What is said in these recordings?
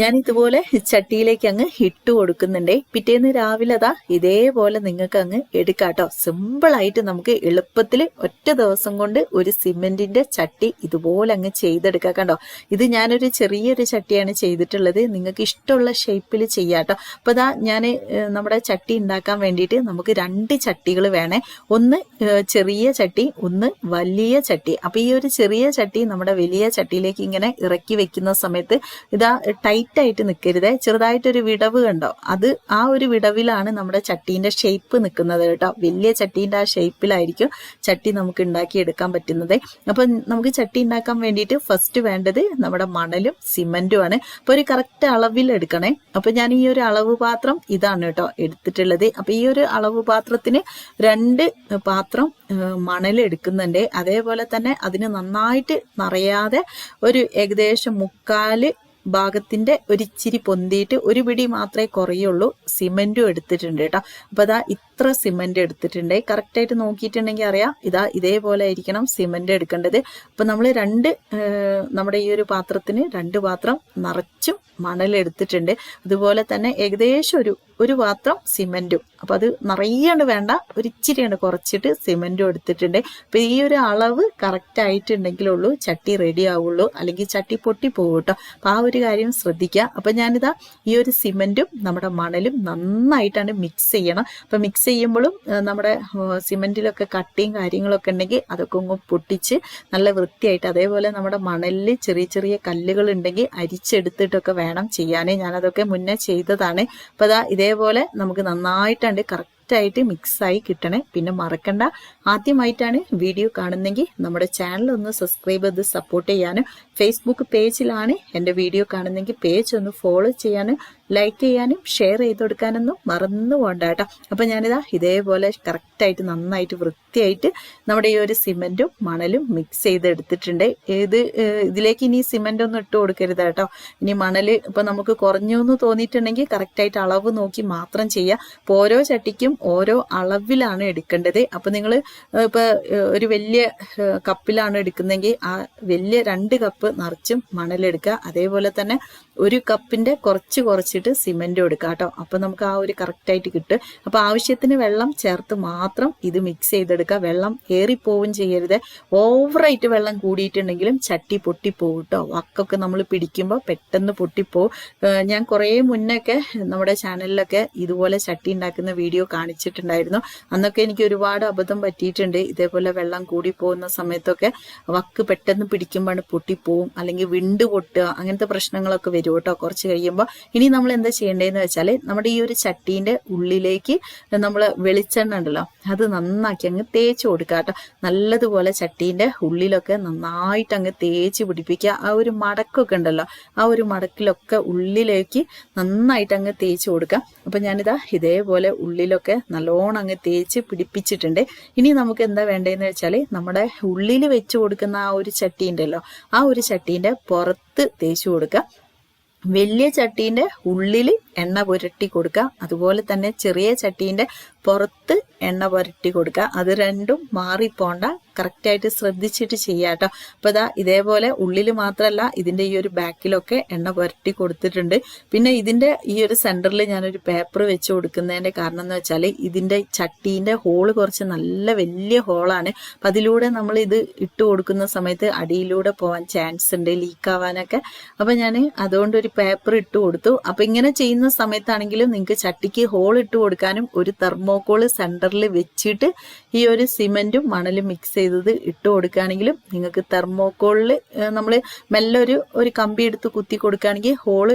ഞാൻ ഇതുപോലെ ചട്ടിയിലേക്ക് അങ്ങ് ഇട്ട് കൊടുക്കുന്നുണ്ടേ. പിറ്റേന്ന് രാവിലെ അതാ ഇതേപോലെ നിങ്ങൾക്ക് അങ്ങ് എടുക്കാട്ടോ. ആയിട്ട് നമുക്ക് എളുപ്പത്തിൽ ഒറ്റ ദിവസം കൊണ്ട് ഒരു സിമെന്റിന്റെ ചട്ടി ഇതുപോലെ അങ്ങ് ചെയ്തെടുക്കാം കണ്ടോ? ഇത് ഞാനൊരു ചെറിയൊരു ചട്ടിയാണ് ചെയ്തിട്ടുള്ളത്. നിങ്ങൾക്ക് ഇഷ്ടമുള്ള ഷേപ്പിൽ ചെയ്യാട്ടോ. അപ്പൊ അതാ ഞാൻ നമ്മുടെ ചട്ടി ഉണ്ടാക്കാൻ വേണ്ടിയിട്ട് നമുക്ക് രണ്ട് ചട്ടികൾ വേണേ. ഒന്ന് ചെറിയ ചട്ടി ഒന്ന് വലിയ ചട്ടി. അപ്പൊ ഈ ഒരു ചെറിയ ചട്ടി നമ്മുടെ വലിയ ചട്ടിയിലേക്ക് ഇങ്ങനെ ഇറക്കി വെക്കുന്ന സമയത്ത് ഇതാ ടൈറ്റ് ആയിട്ട് നിൽക്കരുത് ചെറുതായിട്ടൊരു വിടവ് കണ്ടോ? അത് ആ ഒരു വിടവിലാണ് നമ്മുടെ ചട്ടീന്റെ ഷേപ്പ് നിൽക്കുന്നത് കേട്ടോ. വലിയ ചട്ടീന്റെ ആ ഷേപ്പിലായിരിക്കും ചട്ടി നമുക്ക് ഉണ്ടാക്കി എടുക്കാൻ പറ്റുന്നത്. അപ്പോൾ നമുക്ക് ചട്ടി ഉണ്ടാക്കാൻ വേണ്ടിയിട്ട് ഫസ്റ്റ് വേണ്ടത് നമ്മുടെ മണലും സിമന്റും ആണ്. അപ്പോൾ ഒരു കറക്റ്റ് അളവിൽ എടുക്കണേ. അപ്പോൾ ഞാൻ ഈ ഒരു അളവ് പാത്രം ഇതാണ് കേട്ടോ എടുത്തിട്ടുള്ളത്. അപ്പോൾ ഈ ഒരു അളവ് പാത്രത്തിന് രണ്ട് പാത്രം മണൽ എടുക്കുന്നുണ്ട്. അതേപോലെ തന്നെ അതിന് നന്നായിട്ട് നിറയാതെ ഒരു ഏകദേശം മുക്കാൽ ഭാഗത്തിന്റെ ഒരിച്ചിരി പൊന്തിയിട്ട് ഒരു പിടി മാത്രമേ കുറയുള്ളൂ. സിമെന്റും എടുത്തിട്ടുണ്ട് കേട്ടോ. അപ്പൊ അതാ ഇത്ര സിമെന്റ് എടുത്തിട്ടുണ്ട്. കറക്റ്റ് ആയിട്ട് നോക്കിയിട്ടുണ്ടെങ്കിൽ അറിയാം. ഇതാ ഇതേപോലെ ആയിരിക്കണം സിമെന്റ് എടുക്കേണ്ടത്. അപ്പൊ നമ്മൾ രണ്ട് നമ്മുടെ ഈ ഒരു പാത്രത്തിന് രണ്ട് പാത്രം നിറച്ചും മണൽ എടുത്തിട്ടുണ്ട് അതുപോലെ തന്നെ ഏകദേശം ഒരു ഒരു പാത്രം സിമെന്റും. അപ്പൊ അത് നിറയേണ്ട വേണ്ട ഒരു ഇച്ചിരിയാണ് കുറച്ചിട്ട് സിമെന്റും എടുത്തിട്ടുണ്ട്. അപ്പോൾ ഈ ഒരു അളവ് കറക്റ്റ് ആയിട്ടുണ്ടെങ്കിലുള്ളൂ ചട്ടി റെഡി ആവുള്ളൂ അല്ലെങ്കിൽ ചട്ടി പൊട്ടി പോകും കേട്ടോ. അപ്പൊ ആ ഒരു കാര്യം ശ്രദ്ധിക്കുക. അപ്പൊ ഞാനിതാ ഈ ഒരു സിമെന്റും നമ്മുടെ മണലും നന്നായിട്ടാണ് മിക്സ് ചെയ്യണം. അപ്പൊ മിക്സ് ചെയ്യുമ്പോഴും നമ്മുടെ സിമെന്റിലൊക്കെ കട്ടിയും കാര്യങ്ങളൊക്കെ ഉണ്ടെങ്കിൽ അതൊക്കെ ഒന്ന് പൊട്ടിച്ച് നല്ല വൃത്തിയായിട്ട് അതേപോലെ നമ്മുടെ മണലിൽ ചെറിയ ചെറിയ കല്ലുകൾ ഉണ്ടെങ്കിൽ അരിച്ചെടുത്തിട്ടൊക്കെ വേണം ചെയ്യാനേ. ഞാനതൊക്കെ മുന്നേ ചെയ്തതാണ്. അപ്പൊ അതാ ഇതേപോലെ നമുക്ക് നന്നായിട്ടുണ്ട് കറക്റ്റായിട്ട് മിക്സായി കിട്ടണേ. പിന്നെ മറക്കണ്ട. ആദ്യമായിട്ടാണ് വീഡിയോ കാണുന്നെങ്കിൽ നമ്മുടെ ചാനൽ ഒന്ന് സബ്സ്ക്രൈബ് ചെയ്ത് സപ്പോർട്ട് ചെയ്യാനും. ഫേസ്ബുക്ക് പേജിലാണ് എന്റെ വീഡിയോ കാണുന്നെങ്കിൽ പേജ് ഒന്ന് ഫോളോ ചെയ്യാനും. ലൈക്ക് ചെയ്യാനും ഷെയർ ചെയ്ത് കൊടുക്കാനൊന്നും മറന്നു പോകണ്ട കേട്ടോ. അപ്പം ഞാനിതാ ഇതേപോലെ കറക്റ്റായിട്ട് നന്നായിട്ട് വൃത്തിയായിട്ട് നമ്മുടെ ഈ ഒരു സിമെന്റും മണലും മിക്സ് ചെയ്തെടുത്തിട്ടുണ്ട്. ഏത് ഇത് ഇതിലേക്ക് ഇനി സിമെന്റ് ഒന്നും ഇട്ട് കൊടുക്കരുത് കേട്ടോ. ഇനി മണൽ ഇപ്പം നമുക്ക് കുറഞ്ഞു എന്ന് തോന്നിയിട്ടുണ്ടെങ്കിൽ കറക്റ്റായിട്ട് അളവ് നോക്കി മാത്രം ചെയ്യുക അപ്പോൾ ഓരോ ചട്ടിക്കും ഓരോ അളവിലാണ് എടുക്കേണ്ടത്. അപ്പം നിങ്ങൾ ഇപ്പോൾ ഒരു വലിയ കപ്പിലാണ് എടുക്കുന്നതെങ്കിൽ ആ വലിയ രണ്ട് കപ്പ് നിറച്ചും മണലെടുക്കുക. അതേപോലെ തന്നെ ഒരു കപ്പിന്റെ കുറച്ച് കുറച്ചിട്ട് സിമെന്റ് എടുക്കുക കേട്ടോ. അപ്പൊ നമുക്ക് ആ ഒരു കറക്റ്റായിട്ട് കിട്ടും. അപ്പൊ ആവശ്യത്തിന് വെള്ളം ചേർത്ത് മാത്രം ഇത് മിക്സ് ചെയ്തെടുക്കുക. വെള്ളം ഏറിപ്പോവും ചെയ്യരുത്. ഓവറായിട്ട് വെള്ളം കൂടിയിട്ടുണ്ടെങ്കിലും ചട്ടി പൊട്ടിപ്പോവും കേട്ടോ. വക്കൊക്കെ നമ്മൾ പിടിക്കുമ്പോൾ പെട്ടെന്ന് പൊട്ടിപ്പോവും. ഞാൻ കുറേ മുന്നൊക്കെ നമ്മുടെ ചാനലിലൊക്കെ ഇതുപോലെ ചട്ടി ഉണ്ടാക്കുന്ന വീഡിയോ കാണിച്ചിട്ടുണ്ടായിരുന്നു. അന്നൊക്കെ എനിക്ക് ഒരുപാട് അബദ്ധം പറ്റിയിട്ടുണ്ട്. ഇതേപോലെ വെള്ളം കൂടി പോകുന്ന സമയത്തൊക്കെ വക്ക് പെട്ടെന്ന് പിടിക്കുമ്പോൾ പൊട്ടിപ്പോവും. അല്ലെങ്കിൽ വിണ്ട് പൊട്ടുക അങ്ങനത്തെ പ്രശ്നങ്ങളൊക്കെ വരും കേട്ടോ. കുറച്ച് കഴിയുമ്പോൾ ഇനി നമ്മൾ എന്താ ചെയ്യേണ്ടതെന്ന് വെച്ചാൽ നമ്മുടെ ഈ ഒരു ചട്ടീന്റെ ഉള്ളിലേക്ക് നമ്മൾ വെളിച്ചെണ്ണ ഉണ്ടല്ലോ അത് നന്നാക്കി അങ്ങ് തേച്ച് കൊടുക്കുക കേട്ടോ. നല്ലതുപോലെ ചട്ടീന്റെ ഉള്ളിലൊക്കെ നന്നായിട്ട് അങ്ങ് തേച്ച് പിടിപ്പിക്കുക. ആ ഒരു മടക്കൊക്കെ ഉണ്ടല്ലോ ആ ഒരു മടക്കിലൊക്കെ ഉള്ളിലേക്ക് നന്നായിട്ട് അങ്ങ് തേച്ച് കൊടുക്കുക. അപ്പം ഞാനിതാ ഇതേപോലെ ഉള്ളിലൊക്കെ നല്ലോണം അങ്ങ് തേച്ച് പിടിപ്പിച്ചിട്ടുണ്ട്. ഇനി നമുക്ക് എന്താ വേണ്ടതെന്ന് വെച്ചാൽ നമ്മുടെ ഉള്ളിൽ വെച്ച് കൊടുക്കുന്ന ആ ഒരു ചട്ടി ഉണ്ടല്ലോ ആ ഒരു ചട്ടീന്റെ പുറത്ത് തേച്ച് കൊടുക്കുക. വലിയ ചട്ടീന്റെ ഉള്ളിൽ എണ്ണ പുരട്ടി കൊടുക്കുക. അതുപോലെ തന്നെ ചെറിയ ചട്ടീന്റെ പുറത്ത് എണ്ണ പുരട്ടി കൊടുക്കുക. അത് രണ്ടും മാറിപ്പോണ്ട. കറക്റ്റായിട്ട് ശ്രദ്ധിച്ചിട്ട് ചെയ്യുക കേട്ടോ. അപ്പോൾ ഇതാ ഇതേപോലെ ഉള്ളിൽ മാത്രമല്ല ഇതിന്റെ ഈ ഒരു ബാക്കിലൊക്കെ എണ്ണ പുരട്ടി കൊടുത്തിട്ടുണ്ട്. പിന്നെ ഇതിന്റെ ഈ ഒരു സെന്ററിൽ ഞാനൊരു പേപ്പർ വെച്ച് കൊടുക്കുന്നതിന്റെ കാരണം എന്ന് വെച്ചാൽ ഇതിന്റെ ചട്ടീന്റെ ഹോൾ കുറച്ച് നല്ല വലിയ ഹോളാണ് അപ്പം അതിലൂടെ നമ്മൾ ഇത് ഇട്ട് കൊടുക്കുന്ന സമയത്ത് അടിയിലൂടെ പോകാൻ ചാൻസ് ഉണ്ട് ലീക്ക് ആവാനൊക്കെ. അപ്പൊ ഞാൻ അതുകൊണ്ട് ഒരു പേപ്പർ ഇട്ട് കൊടുത്തു. അപ്പം ഇങ്ങനെ ചെയ്യുന്ന സമയത്താണെങ്കിലും നിങ്ങൾക്ക് ചട്ടിക്ക് ഹോൾ ഇട്ട് കൊടുക്കാനും ഒരു തെർമോകോൾ സെന്ററിൽ വെച്ചിട്ട് ഈ ഒരു സിമെന്റും മണലും മിക്സ് ചെയ്തത് ഇട്ട് കൊടുക്കുകയാണെങ്കിലും നിങ്ങൾക്ക് തെർമോക്കോളിൽ നമ്മൾ മെല്ലൊരു ഒരു ഒരു കമ്പി എടുത്ത് കുത്തി കൊടുക്കുകയാണെങ്കിൽ ഹോൾ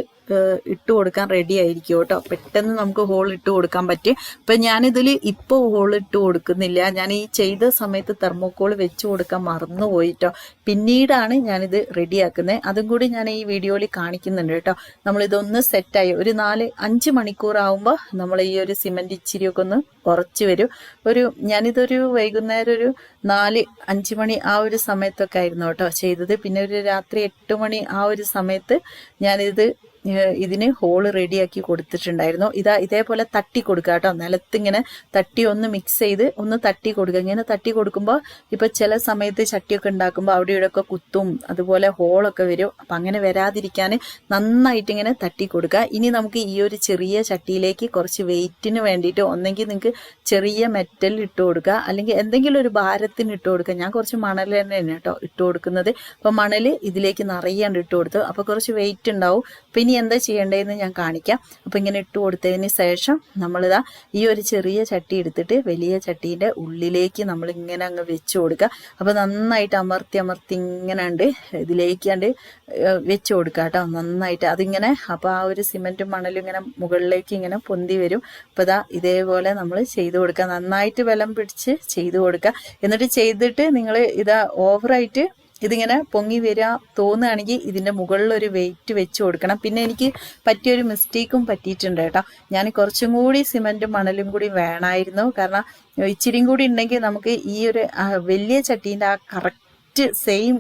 ഇട്ട് കൊടുക്കാൻ റെഡി ആയിരിക്കും കേട്ടോ. പെട്ടെന്ന് നമുക്ക് ഹോൾ ഇട്ട് കൊടുക്കാൻ പറ്റും. ഇപ്പൊ ഞാനിതിൽ ഇപ്പോൾ ഹോൾ ഇട്ട് കൊടുക്കുന്നില്ല. ഞാൻ ഈ ചെയ്ത സമയത്ത് തെർമോക്കോൾ വെച്ച് കൊടുക്കാൻ മറന്നുപോയിട്ടോ പിന്നീടാണ് ഞാനിത് റെഡിയാക്കുന്നത് അതും കൂടി ഞാൻ ഈ വീഡിയോയിൽ കാണിക്കുന്നുണ്ട് കേട്ടോ. നമ്മളിതൊന്ന് സെറ്റായി ഒരു നാല് അഞ്ച് മണിക്കൂർ ആവുമ്പോൾ നമ്മൾ ഈ ഒരു സിമെന്റ് ഇച്ചിരിയൊക്കെ ഒന്ന് കുറച്ച് വരും. ഒരു ഞാനിതൊരു വൈകുന്നേരം ഒരു നാല് അഞ്ച് മണി ആ ഒരു സമയത്തൊക്കെ ആയിരുന്നു കേട്ടോ ചെയ്തത്. പിന്നെ ഒരു രാത്രി എട്ട് മണി ആ ഒരു സമയത്ത് ഞാനിത് ഇതിന് ഹോൾ റെഡിയാക്കി കൊടുത്തിട്ടുണ്ടായിരുന്നു. ഇതാ ഇതേപോലെ തട്ടി കൊടുക്കുക കേട്ടോ. നിലത്തിങ്ങനെ തട്ടി ഒന്ന് മിക്സ് ചെയ്ത് ഒന്ന് തട്ടി കൊടുക്കുക. ഇങ്ങനെ തട്ടി കൊടുക്കുമ്പോൾ ഇപ്പൊ ചില സമയത്ത് ചട്ടിയൊക്കെ ഉണ്ടാക്കുമ്പോൾ അവിടെ ഇവിടെയൊക്കെ കുത്തും അതുപോലെ ഹോളൊക്കെ വരും. അപ്പം അങ്ങനെ വരാതിരിക്കാൻ നന്നായിട്ട് ഇങ്ങനെ തട്ടി കൊടുക്കുക. ഇനി നമുക്ക് ഈ ഒരു ചെറിയ ചട്ടിയിലേക്ക് കുറച്ച് വെയിറ്റിന് വേണ്ടിയിട്ട് ഒന്നെങ്കിൽ നിങ്ങൾക്ക് ചെറിയ മെറ്റൽ ഇട്ട് കൊടുക്കുക. അല്ലെങ്കിൽ എന്തെങ്കിലും ഒരു ഭാരത്തിന് ഇട്ട് കൊടുക്കുക. ഞാൻ കുറച്ച് മണൽ തന്നെയാണ് കേട്ടോ ഇട്ട് കൊടുക്കുന്നത്. അപ്പോൾ മണൽ ഇതിലേക്ക് നിറയാണ്ട് ഇട്ട് കൊടുത്തു. അപ്പോൾ കുറച്ച് വെയിറ്റ് ഉണ്ടാവും. അപ്പൊ ഇനി എന്താ ചെയ്യേണ്ടതെന്ന് ഞാൻ കാണിക്കാം. അപ്പോൾ ഇങ്ങനെ ഇട്ട് കൊടുത്തതിന് ശേഷം നമ്മളിതാ ഈ ഒരു ചെറിയ ചട്ടി എടുത്തിട്ട് വലിയ ചട്ടീന്റെ ഉള്ളിലേക്ക് നമ്മൾ ഇങ്ങനെ അങ്ങ് വെച്ച് കൊടുക്കുക. അപ്പോൾ നന്നായിട്ട് അമർത്തി അമർത്തി ഇങ്ങനെ ഉണ്ട് ഇതിലേക്ക് കണ്ട് വെച്ച് കൊടുക്കുക കേട്ടോ. നന്നായിട്ട് അതിങ്ങനെ അപ്പോൾ ആ ഒരു സിമെന്റും മണലും ഇങ്ങനെ മുകളിലേക്ക് ഇങ്ങനെ പൊന്തി വരും. അപ്പോൾ ഇതാ ഇതേപോലെ നമ്മൾ ചെയ്ത് കൊടുക്കുക. നന്നായിട്ട് ബലം പിടിച്ച് ചെയ്ത് കൊടുക്കുക. എന്നിട്ട് ചെയ്തിട്ട് നിങ്ങൾ ഇതാ ഓവറായിട്ട് ഇതിങ്ങനെ പൊങ്ങി വരാ തോന്നുകയാണെങ്കിൽ ഇതിന്റെ മുകളിൽ ഒരു വെയിറ്റ് വെച്ച് കൊടുക്കണം. പിന്നെ എനിക്ക് പറ്റിയൊരു മിസ്റ്റേക്കും പറ്റിയിട്ടുണ്ട് കേട്ടോ. ഞാൻ കുറച്ചും കൂടി സിമെന്റും മണലും കൂടി വേണമായിരുന്നു. കാരണം ഇച്ചിരിയും കൂടി ഉണ്ടെങ്കിൽ നമുക്ക് ഈ ഒരു വലിയ ചട്ടീന്റെ ആ കറക്റ്റ് സെയിം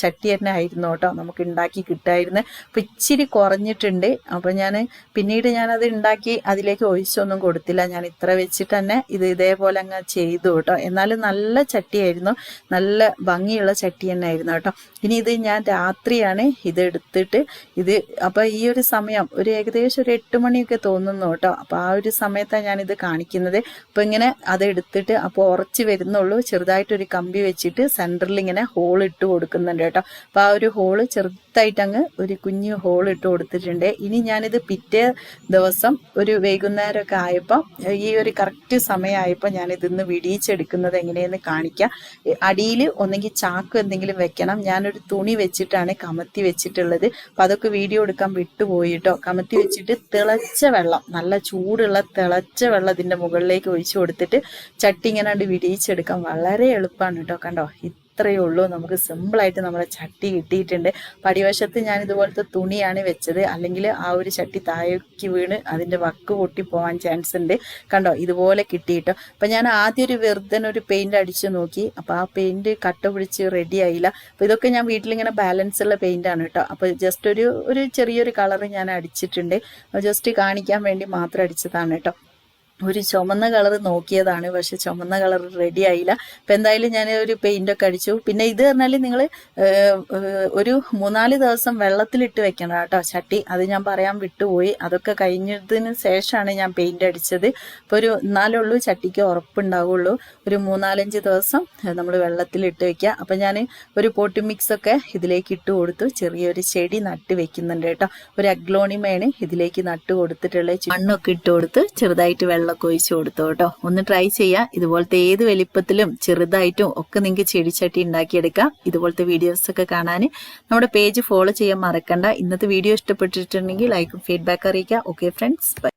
ചട്ടി തന്നെ ആയിരുന്നു കേട്ടോ നമുക്ക് ഉണ്ടാക്കി കിട്ടായിരുന്നു. അപ്പം ഇച്ചിരി കുറഞ്ഞിട്ടുണ്ട്. അപ്പം ഞാൻ പിന്നീട് ഞാനത് ഉണ്ടാക്കി അതിലേക്ക് ഒഴിച്ചൊന്നും കൊടുത്തില്ല. ഞാൻ ഇത്ര വെച്ചിട്ട് തന്നെ ഇത് ഇതേപോലെ അങ്ങ് ചെയ്തു കേട്ടോ. എന്നാലും നല്ല ചട്ടിയായിരുന്നു. നല്ല ഭംഗിയുള്ള ചട്ടി തന്നെ ആയിരുന്നു കേട്ടോ. ഇനി ഇത് ഞാൻ രാത്രിയാണ് ഇത് എടുത്തിട്ട് ഇത് അപ്പോൾ ഈ ഒരു സമയം ഒരു ഏകദേശം ഒരു എട്ട് മണിയൊക്കെ തോന്നുന്നു കേട്ടോ. അപ്പോൾ ആ ഒരു സമയത്താണ് ഞാനിത് കാണിക്കുന്നത്. അപ്പോൾ ഇങ്ങനെ അത് എടുത്തിട്ട് അപ്പോൾ ഉറച്ച് വരുന്നുള്ളൂ. ചെറുതായിട്ടൊരു കമ്പി വെച്ചിട്ട് സെന്ററിൽ ഇങ്ങനെ ഹോൾ ഇട്ട് കൊടുക്കുന്നുണ്ട് കേട്ടോ. അപ്പോൾ ആ ഒരു ഹോൾ ചെറുതായിട്ട് അങ്ങ് ഒരു കുഞ്ഞ് ഹോൾ ഇട്ട് കൊടുത്തിട്ടുണ്ട്. ഇനി ഞാനിത് പിറ്റേ ദിവസം ഒരു വൈകുന്നേരമൊക്കെ ആയപ്പോൾ ഈ ഒരു കറക്റ്റ് സമയമായപ്പോൾ ഞാൻ ഇതിന്ന് വിടിയിച്ചെടുക്കുന്നത് എങ്ങനെയെന്ന് കാണിക്കാം. അടിയിൽ ഒന്നെങ്കിൽ ചാക്ക് എന്തെങ്കിലും വെക്കണം. ഞാനൊരു തുണി വെച്ചിട്ടാണ് കമത്തി വെച്ചിട്ടുള്ളത്. അപ്പം അതൊക്കെ വീഡിയോ എടുക്കാൻ വിട്ടുപോയി കേട്ടോ. കമത്തി വെച്ചിട്ട് തിളച്ച വെള്ളം നല്ല ചൂടുള്ള തിളച്ച വെള്ളം ഇതിന്റെ മുകളിലേക്ക് ഒഴിച്ചു കൊടുത്തിട്ട് ചട്ടി ഇങ്ങനെ വിടിയിച്ചെടുക്കാം വളരെ എളുപ്പമാണ് കേട്ടോ. കണ്ടോ? ഇത്രയേ ഉള്ളൂ. നമുക്ക് സിമ്പിളായിട്ട് നമ്മുടെ ചട്ടി കിട്ടിയിട്ടുണ്ട്. പടിവശത്ത് ഞാൻ ഇതുപോലത്തെ തുണിയാണ് വെച്ചത്. അല്ലെങ്കിൽ ആ ഒരു ചട്ടി താഴേക്ക് വീണ് അതിന്റെ വക്ക് പൊട്ടി പോകാൻ ചാൻസ് ഉണ്ട്. കണ്ടോ? ഇതുപോലെ കിട്ടിയിട്ടോ. അപ്പം ഞാൻ ആദ്യം ഒരു വെറുതെ ഒരു പെയിന്റ് അടിച്ചു നോക്കി. അപ്പോൾ ആ പെയിന്റ് കട്ട പിടിച്ച് റെഡി ആയില്ല. അപ്പോൾ ഇതൊക്കെ ഞാൻ വീട്ടിലിങ്ങനെ ബാലൻസ് ഉള്ള പെയിന്റ് ആണ് കേട്ടോ. അപ്പോൾ ജസ്റ്റ് ഒരു ഒരു ചെറിയൊരു കളർ ഞാൻ അടിച്ചിട്ടുണ്ട്. ജസ്റ്റ് കാണിക്കാൻ വേണ്ടി മാത്രം അടിച്ചതാണ് കേട്ടോ. ഒരു ചുമന്ന കളർ നോക്കിയതാണ്. പക്ഷെ ചുമന്ന കളർ റെഡി ആയില്ല. അപ്പം എന്തായാലും ഞാൻ ഒരു പെയിന്റ് ഒക്കെ അടിച്ചു. പിന്നെ ഇത് പറഞ്ഞാൽ നിങ്ങൾ ഒരു മൂന്നാൽ ദിവസം വെള്ളത്തിലിട്ട് വെക്കണം കേട്ടോ ചട്ടി. അത് ഞാൻ പറയാൻ വിട്ടുപോയി. അതൊക്കെ കഴിഞ്ഞതിന് ശേഷമാണ് ഞാൻ പെയിന്റ് അടിച്ചത്. അപ്പോൾ ഒരു എന്നാലുള്ളൂ ചട്ടിക്ക് ഉറപ്പുണ്ടാവുള്ളൂ. ഒരു മൂന്നാലഞ്ച് ദിവസം നമ്മൾ വെള്ളത്തിലിട്ട് വെക്കുക. അപ്പം ഞാൻ ഒരു പോട്ടി മിക്സ് ഒക്കെ ഇതിലേക്ക് ഇട്ട് കൊടുത്തു. ചെറിയൊരു ചെടി നട്ട് വെക്കുന്നുണ്ട് കേട്ടോ. ഒരു അഗ്ലോണിമയാണ് ഇതിലേക്ക് നട്ട് കൊടുത്തിട്ടുള്ള മണ്ണൊക്കെ ഇട്ട് കൊടുത്ത് ചെറുതായിട്ട് വെള്ളമൊക്കെ ഒഴിച്ച് കൊടുത്തു കേട്ടോ. ഒന്ന് ട്രൈ ചെയ്യാം. ഇതുപോലത്തെ ഏത് വലിപ്പത്തിലും ചെറുതായിട്ടും ഒക്കെ നിങ്ങൾക്ക് ചെടിച്ചട്ടി ഉണ്ടാക്കിയെടുക്കാം. ഇതുപോലത്തെ വീഡിയോസ് ഒക്കെ കാണാൻ നമ്മുടെ പേജ് ഫോളോ ചെയ്യാൻ മറക്കണ്ട. ഇന്നത്തെ വീഡിയോ ഇഷ്ടപ്പെട്ടിട്ടുണ്ടെങ്കിൽ ലൈക്കും ഫീഡ്ബാക്ക് അറിയിക്കുക. Okay friends bye